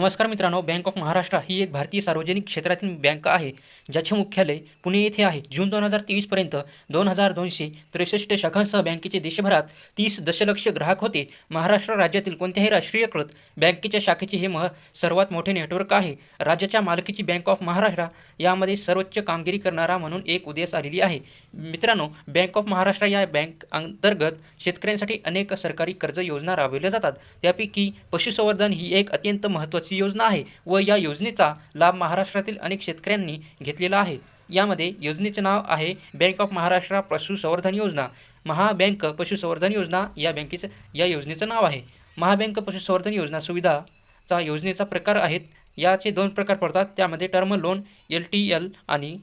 नमस्कार मित्रांनो bank of Maharashtra ही एक भारतीय सार्वजनिक क्षेत्रातील बँक आहे ज्याचे मुख्यालय पुणे येथे आहे. जून दोन हजार तेवीसपर्यंत दोन हजार दोनशे त्रेसष्ट शाखांसह बँकेचे देशभरात तीस दशलक्ष ग्राहक होते. महाराष्ट्र राज्यातील कोणत्याही राष्ट्रीयकृत बँकेच्या शाखेचे हे मह सर्वात मोठे नेटवर्क आहे. राज्याच्या मालकीची बँक ऑफ महाराष्ट्र यामध्ये सर्वोच्च कामगिरी करणारा म्हणून एक उदयास आलेली आहे. मित्रांनो बँक ऑफ महाराष्ट्र या बँक अंतर्गत शेतकऱ्यांसाठी अनेक सरकारी कर्ज योजना राबविल्या जातात. त्यापैकी पशुसंवर्धन ही एक अत्यंत महत्त्वाची योजना आहे व या योजनेचा लाभ महाराष्ट्रातील अनेक शेतकऱ्यांनी घेतलेला आहे. यामध्ये योजनेचे नाव आहे बँक ऑफ महाराष्ट्र पशुसंवर्धन योजना. महाबँक पशुसंवर्धन योजना या बँकेचं या योजनेचं नाव आहे. महाबँक पशुसंवर्धन योजना सुविधाचा योजनेचा प्रकार आहेत. याचे दोन प्रकार पडतात. त्यामध्ये term loan L T L आणि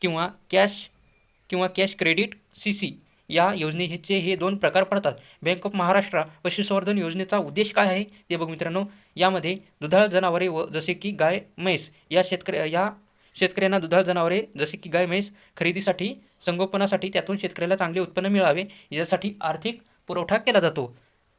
किंवा कॅश किंवा कॅश क्रेडिट सी सी. या योजनेचे हे दोन प्रकार पडतात. बँक ऑफ महाराष्ट्र पशुसंवर्धन योजनेचा उद्देश काय आहे? ते बघ मित्रांनो. यामध्ये दुधाळ जनावरे व जसे की गाय म्हैस या शेतकऱ्या या शेतकऱ्यांना दुधाळ जनावरे जसे की गाय म्हैस खरेदीसाठी संगोपनासाठी त्यातून शेतकऱ्याला चांगले उत्पन्न मिळावे. यासाठी आर्थिक पुरवठा केला जातो.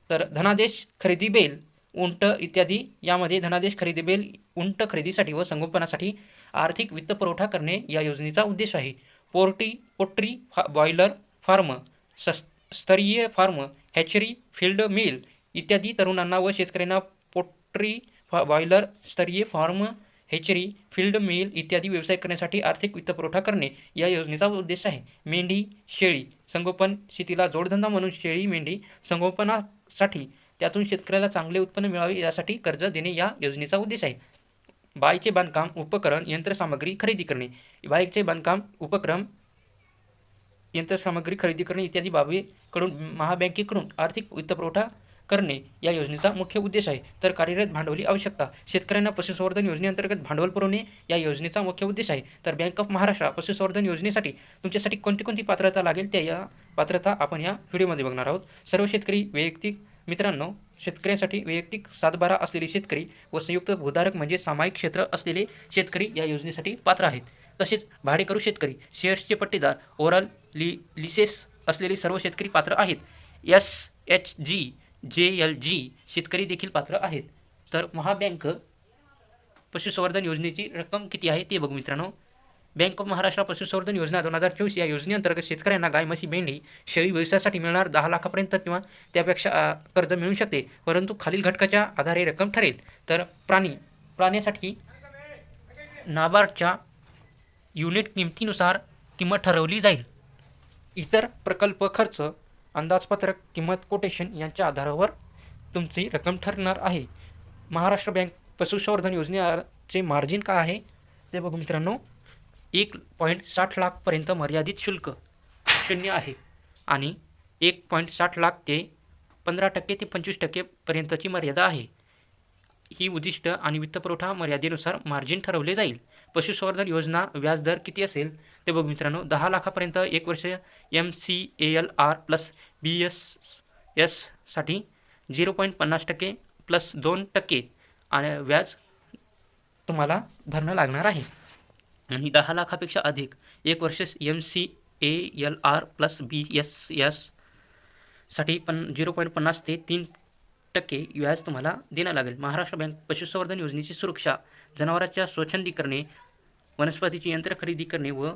तर धनादेश खरेदी बेल उंट इत्यादी यामध्ये धनादेश खरेदी बेल उंट खरेदीसाठी व संगोपनासाठी आर्थिक वित्तपुरवठा करणे या योजनेचा उद्देश आहे. पोर्टी पोट्री फा बॉयलर फार्म सस् स्तरीय फार्म हॅचरी फील्ड मिल इत्यादी तरुणांना व शेतकऱ्यांना पोट्री फा बॉयलर स्तरीय फार्म हॅचरी फील्ड मिल इत्यादी व्यवसाय करण्यासाठी आर्थिक वित्तपुरवठा करणे या योजनेचा उद्देश आहे. मेंढी शेळी संगोपन शेतीला जोडधंदा म्हणून शेळी मेंढी संगोपनासाठी त्यातून शेतकऱ्याला चांगले उत्पन्न मिळावे यासाठी कर्ज देणे या योजनेचा उद्देश आहे. बाईचे बांधकाम उपकरण यंत्रसामग्री खरेदी करणे. बाईकचे बांधकाम उपक्रम यंत्रसामग्री खरेदी करणे इत्यादी बाबीकडून महाबँकेकडून आर्थिक वित्तपुरवठा करणे या योजनेचा मुख्य उद्देश आहे. तर कार्यरत भांडवली आवश्यकता शेतकऱ्यांना पशुसंवर्धन योजनेअंतर्गत भांडवल पुरवणे या योजनेचा मुख्य उद्देश आहे. तर बँक ऑफ महाराष्ट्र पशुसंवर्धन योजनेसाठी तुमच्यासाठी कोणती कोणती पात्रता लागेल त्या या पात्रता आपण या व्हिडिओमध्ये बघणार आहोत. सर्व शेतकरी वैयक्तिक मित्रांनो शेतकऱ्यांसाठी वैयक्तिक सातबारा असलेले शेतकरी व संयुक्त भूधारक म्हणजे सामायिक क्षेत्र असलेले शेतकरी या योजनेसाठी पात्र आहेत. तसेच भाडेकरू शेतकरी शेअर्सचे पट्टेदार ओव्हरऑल लि लिसेस असलेले सर्व शेतकरी पात्र आहेत. S H G J L G शेतकरी देखील पात्र आहेत. तर महाबँक पशुसंवर्धन योजनेची रक्कम किती आहे ते बघू मित्रांनो. बँक ऑफ महाराष्ट्र पशुसंवर्धन योजना दोन हजार चोवीस या योजनेअंतर्गत शेतकऱ्यांना गाय म्हशी मेंढी शेळी व्यवसायासाठी मिळणार दहा लाखापर्यंत किंवा त्यापेक्षा कर्ज मिळू शकते. परंतु खालील घटकाच्या आधारे रक्कम ठरेल. तर प्राणी प्राण्यासाठी नाबार्डच्या युनिट किमतीनुसार किंमत ठरवली जाईल. इतर प्रकल्प खर्च अंदाजपत्रक किंमत कोटेशन यांच्या आधारावर तुमची रक्कम ठरणार आहे. महाराष्ट्र बँक पशुसंवर्धन योजनेचे मार्जिन काय आहे? ते बघू मित्रांनो. एक पॉईंट साठ लाखपर्यंत मर्यादित शुल्क शून्य आहे आणि एक पॉईंट साठ लाख ते पंधरा टक्के ते पंचवीस टक्केपर्यंतची मर्यादा आहे. ही उद्दिष्ट आणि वित्तपुरवठा मर्यादेनुसार मार्जिन ठरवले जाईल. पशुसंवर्धन योजना व्याजदर किती असेल? ते बघू मित्रांनो दहा लाखापर्यंत एक वर्ष M C A L R plus B S एससाठी zero point पन्नास टक्के प्लस दोन टक्के आणि व्याज तुम्हाला भरणं लागणार आहे. आणि दहा लाखापेक्षा अधिक एक वर्ष M C A L R plus B S एससाठी पण झिरो पॉईंट पन्नास ते तीन टक्के व्याज तुम्हाला देणं लागेल. महाराष्ट्र बँक पशुसंवर्धन योजनेची सुरक्षा जनावरांच्या स्वच्छंदी करणे वनस्पतीची यंत्र खरेदी करणे व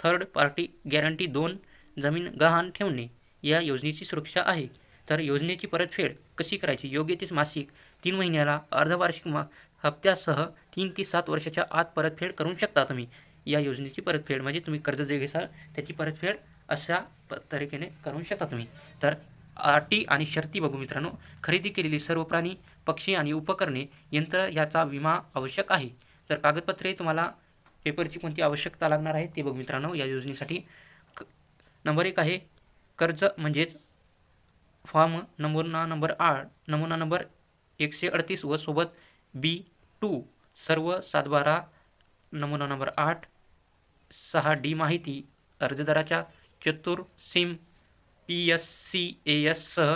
थर्ड पार्टी गॅरंटी दोन जमीन गहाण ठेवणे या योजनेची सुरक्षा आहे. तर योजनेची परतफेड कशी करायची? योग्य तीच मासिक तीन महिन्याला अर्धवार्षिक मा हप्त्यासह तीन ते सात वर्षाच्या आत परतफेड करू शकता तुम्ही. या योजनेची परतफेड म्हणजे तुम्ही कर्ज जे घेसाल त्याची परतफेड अशा प तरीकेने करू शकता तुम्ही. तर अटी आणि शर्ती बघू मित्रांनो खरेदी केलेली सर्व प्राणी पक्षी आणि उपकरणे यंत्र याचा विमा आवश्यक आहे. तर कागदपत्रे तुम्हाला पेपरची कोणती आवश्यकता लागणार आहे ते बघ मित्रांनो या योजनेसाठी. क नंबर एक आहे कर्ज म्हणजेच फॉर्म नमुना नंबर आठ नमुना नंबर एकशे अडतीस व सोबत बी टू सर्व सातबारा नमुना नंबर आठ सहा डी माहिती अर्जदाराच्या चतुर सिम पी एस सी ए एससह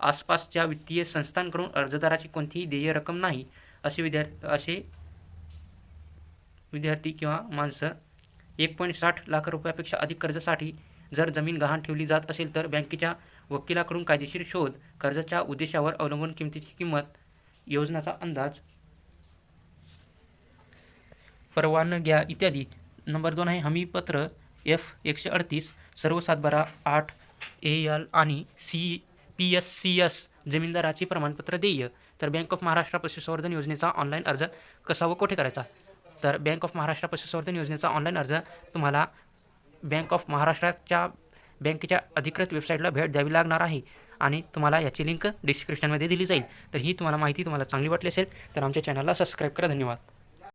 आसपासच्या वित्तीय संस्थांकडून अर्जदाराची कोणतीही देय रक्कम नाही असे विद्यार्थी असे विद्यार्थी किंवा माणसं एक पॉईंट साठ लाख रुपयापेक्षा अधिक कर्जासाठी जर जमीन गहाण ठेवली जात असेल तर बँकेच्या वकिलाकडून कायदेशीर शोध कर्जाच्या उद्देशावर अवलंबून किमतीची किंमत योजनाचा अंदाज. परवानग्या इत्यादी. नंबर दोन आहे हमीपत्र एफ एकशे अडतीस सर्व सातबारा आठ ए एल आणि C P S C S जमीनदाराचे प्रमाणपत्र देय. तर बँक ऑफ महाराष्ट्र पशुसंवर्धन योजनेचा ऑनलाईन अर्ज कसा व कुठे करायचा? तर बँक ऑफ महाराष्ट्र पशुसंवर्धन योजनेचा ऑनलाईन अर्ज तुम्हाला बँक ऑफ महाराष्ट्राच्या बँकेच्या अधिकृत वेबसाईटला भेट द्यावी लागणार आहे आणि तुम्हाला याची लिंक डिस्क्रिप्शनमध्ये दिली जाईल. तर ही तुम्हाला माहिती तुम्हाला चांगली वाटली असेल तर आमच्या चॅनलला सबस्क्राईब करा. धन्यवाद.